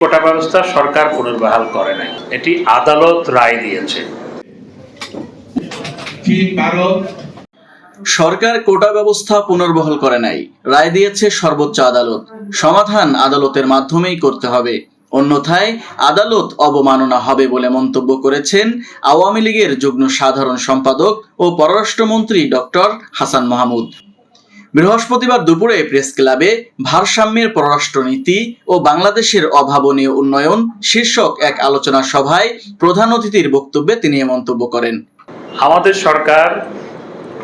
কোটা ব্যবস্থা সরকার পুনর্বহাল করে নাই। এটি আদালত রায় দিয়েছে। সরকার কোটা ব্যবস্থা পুনর্বহাল করে নাই। রায় দিয়েছে সর্বোচ্চ আদালত। সমাধান আদালতের মাধ্যমেই করতে হবে। অন্যথায় আদালত অবমাননা হবে বলে মন্তব্য করেছেন আওয়ামী লীগের যুগ্ম সাধারণ সম্পাদক ও পররাষ্ট্রমন্ত্রী ডক্টর হাসান মাহমুদ। বৃহস্পতিবার দুপুরে প্রেস ক্লাবে ভারসাম্যের পররাষ্ট্রনীতি ও বাংলাদেশের অভাবনীয় উন্নয়ন শীর্ষক এক আলোচনা সভায় প্রধান অতিথির বক্তব্যে তিনি এ মন্তব্য করেন। আমাদের সরকার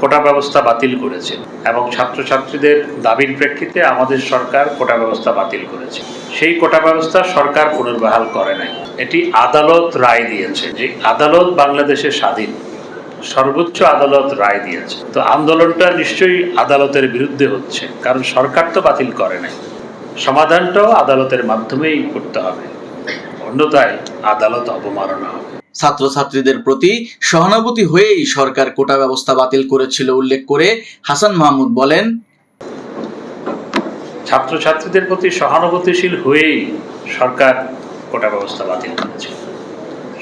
কোটা ব্যবস্থা বাতিল করেছে এবং ছাত্রছাত্রীদের দাবির প্রেক্ষিতে আমাদের সরকার কোটা ব্যবস্থা বাতিল করেছে। সেই কোটা ব্যবস্থা সরকার পুনর্বহাল করে নাই। এটি আদালত রায় দিয়েছে যে আদালত বাংলাদেশে স্বাধীন। সর্বোচ্চ আদালত রায় দিয়েছে। তো আন্দোলনটা নিশ্চয়ই আদালতের বিরুদ্ধে হচ্ছে কারণ সরকার তো বাতিল করে নাই। সমাধানটাও আদালতের মাধ্যমেই করতে হবে। অন্যথায় আদালত অবমাননা হবে। ছাত্রছাত্রীদের প্রতি সহানুভূতি হয়েই সরকার কোটা ব্যবস্থা বাতিল করেছিল উল্লেখ করে হাসান মাহমুদ বলেন ছাত্রছাত্রীদের প্রতি সহানুভূতিশীল হয়েই সরকার কোটা ব্যবস্থা বাতিল করেছে।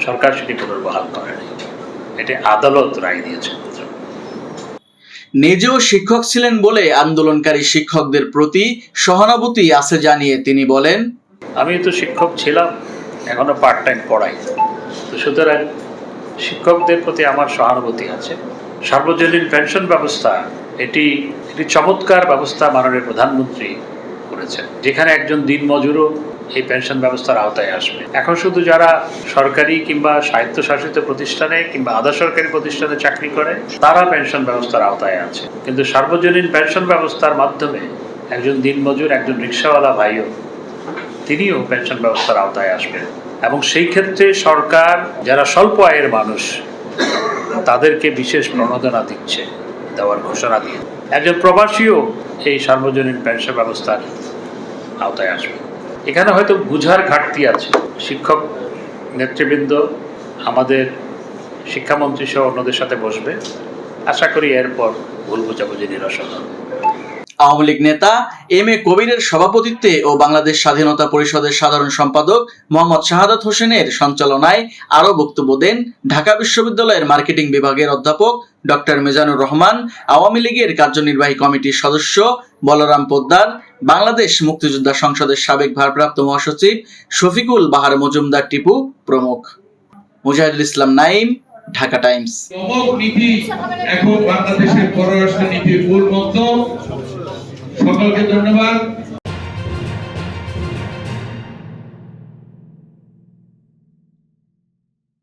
সরকার সেটি পুনর্বহাল করেনি এটি আদালত রায় দিয়েছে। নিজেও শিক্ষক ছিলেন বলে আন্দোলনকারী শিক্ষকদের প্রতি সহানুভূতি আছে জানিয়ে তিনি বলেন আমি তো শিক্ষক ছিলাম এখনও পার্ট টাইম পড়াই। তো সুতরাং শিক্ষকদের প্রতি আমার সহানুভূতি আছে। সার্বজনীন পেনশন ব্যবস্থা এটি একটি চমৎকার ব্যবস্থা মাননীয় প্রধানমন্ত্রী করেছেন যেখানে একজন দিনমজুরও এই পেনশন ব্যবস্থার আওতায় আসবে। এখন শুধু যারা সরকারি কিংবা স্বায়ত্তশাসিত প্রতিষ্ঠানে কিংবা আধা সরকারি প্রতিষ্ঠানে চাকরি করে, তারা পেনশন ব্যবস্থার আওতায় আছে। কিন্তু সার্বজনীন পেনশন ব্যবস্থার মাধ্যমে একজন দিনমজুর, একজন রিক্সাওয়ালা ভাইও, তিনিও পেনশন ব্যবস্থার আওতায় আসবেন। এবং সেই ক্ষেত্রে সরকার যারা স্বল্প আয়ের মানুষ, তাদেরকে বিশেষ প্রণোদনা দিচ্ছে, দেওয়ার ঘোষণা দিয়ে। একজন প্রবাসীও এই সার্বজনীন পেনশন ব্যবস্থার আওতায় আসবে। এখানে হয়তো বুঝার ঘাটতি আছে। শিক্ষক, নেতৃবৃন্দ, আমাদের শিক্ষামন্ত্রী সহ অন্যদের সাথে বসবে। আশা করি এরপর ভুল বোঝাবুঝি নিরসন আওয়ামী লীগ নেতা এম এ কবিরের সভাপতিত্বে ও বাংলাদেশ স্বাধীনতা পরিষদের সাধারণ সম্পাদক মোহাম্মদ শাহাদাত হোসেনের সঞ্চালনায় আরও বক্তব্য দেন ঢাকা বিশ্ববিদ্যালয়ের মার্কেটিং বিভাগের অধ্যাপক ডক্টর মিজানুর রহমান, আওয়ামী লীগের কার্যনির্বাহী কমিটির সদস্য বলরাম পোদ্দার, বাংলাদেশ মুক্তিযোদ্ধা সংসদের সাবেক ভারপ্রাপ্ত মহাসচিব শফিকুল বাহার মজুমদার টিপু প্রমুখ। মুজাহিদুল ইসলাম নাইম ঢাকা টাইমস। নীতি এখন বাংলাদেশের পররাষ্ট্র নীতির মূল মন্ত্র। সকলকে ধন্যবাদ।